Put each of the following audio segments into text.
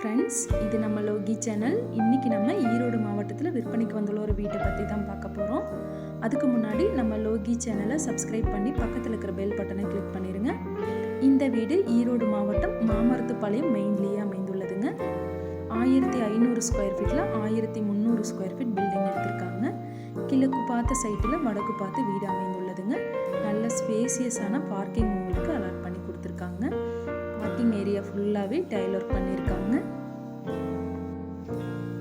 Friends இது நம்ம Loki channel இன்றைக்கி நம்ம ஈரோடு மாவட்டத்தில் விற்பனைக்கு வந்துள்ள ஒரு வீட்டை பற்றி தான் பார்க்க போகிறோம் அதுக்கு முன்னாடி நம்ம லோகி சேனலை சப்ஸ்கிரைப் பண்ணி பக்கத்தில் இருக்கிற பெல் பட்டனை கிளிக் பண்ணிடுங்க இந்த வீடு ஈரோடு மாவட்டம் மாமரத்துப்பாளையம் மெயின்லேயே அமைந்துள்ளதுங்க. ஆயிரத்தி ஐநூறு ஸ்கொயர் ஃபீட்டில் ஆயிரத்தி முந்நூறு ஸ்கொயர் ஃபீட் பில்டிங் எடுத்திருக்காங்க. கிழக்கு பார்த்த சைட்டில் வடக்கு பார்த்து வீடு அமைந்துள்ளதுங்க. நல்ல ஸ்பேசியஸான பார்க்கிங் உங்களுக்கு அலாட் பண்ணி கொடுத்துருக்காங்க. பார்க்கிங் ஏரியா ஃபுல்லாகவே டைல் ஒர்க் பண்ணியிருக்காங்க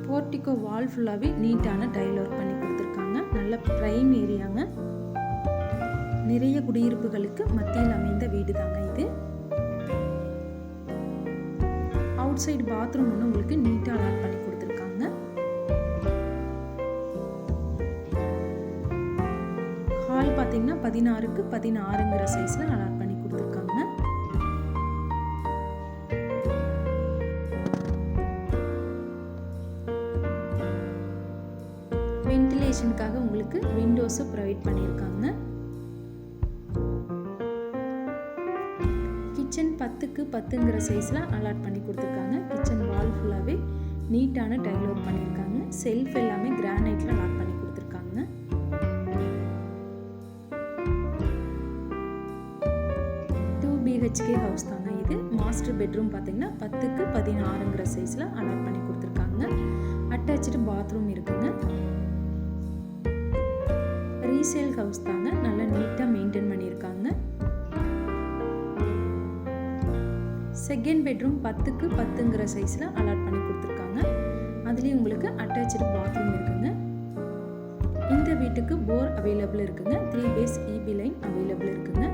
போர்ட்டிகோ வால் ஃபுல்லாகவே நீட்டான டைல் ஒர்க் பண்ணி கொடுத்துருக்காங்க. நல்ல ப்ரைம் ஏரியாங்க. நிறைய குடியிருப்புகளுக்கு மத்தியில் அமைந்த வீடு தாங்க இது. அவுட் சைடு பாத்ரூம் ஒன்று உங்களுக்கு நீட்டாக அலாட் பண்ணி கொடுத்துருக்காங்க. ஹால் பார்த்தீங்கன்னா பதினாறுக்கு பதினாறுங்கிற சைஸில் அலாட் வென்டிலேஷனுக்காக உங்களுக்கு விண்டோஸும் ப்ரொவைட் பண்ணியிருக்காங்க. கிச்சன் பத்துக்கு பத்துங்கிற சைஸில் அலாட் பண்ணி கொடுத்துருக்காங்க. கிச்சன் வால் ஃபுல்லாகவே நீட்டான டைல் ஒர்க் பண்ணியிருக்காங்க. செல்ஃப் எல்லாமே கிரானைட்டில் அலாட் பண்ணி கொடுத்துருக்காங்க. டூ பிஹெச்கே ஹவுஸ் தாங்க இது. மாஸ்டர் பெட்ரூம் பார்த்தீங்கன்னா பத்துக்கு பதினாறுங்கிற சைஸில் அலாட் பண்ணி கொடுத்துருக்காங்க. அட்டாச்சு பாத்ரூம் ரீசேல் ஹவுஸ் தாங்க நல்லா நீட்டாக மெயின்டைன் பண்ணியிருக்காங்க. செகண்ட் பெட்ரூம் பத்துக்கு பத்துங்கிற சைஸில் அலாட் பண்ணி கொடுத்துருக்காங்க. அதுலேயும் உங்களுக்கு அட்டாச்சு பாத்ரூம் இருக்குங்க. இந்த வீட்டுக்கு போர் அவைலபிள் இருக்குங்க. Three phase EB line available இருக்குங்க.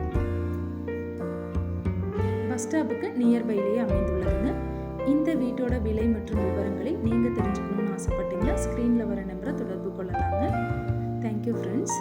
பஸ் ஸ்டாப்புக்கு நியர்பைலேயே அமைந்துள்ளதுங்க. இந்த வீட்டோட விலை மற்றும் விவரங்களை நீங்கள் தெரிஞ்சுக்கணும்னு ஆசைப்பட்டீங்கன்னா ஸ்க்ரீனில் வர நம்பரை தொடர்பு கொள்ளலாங்க. Thank you friends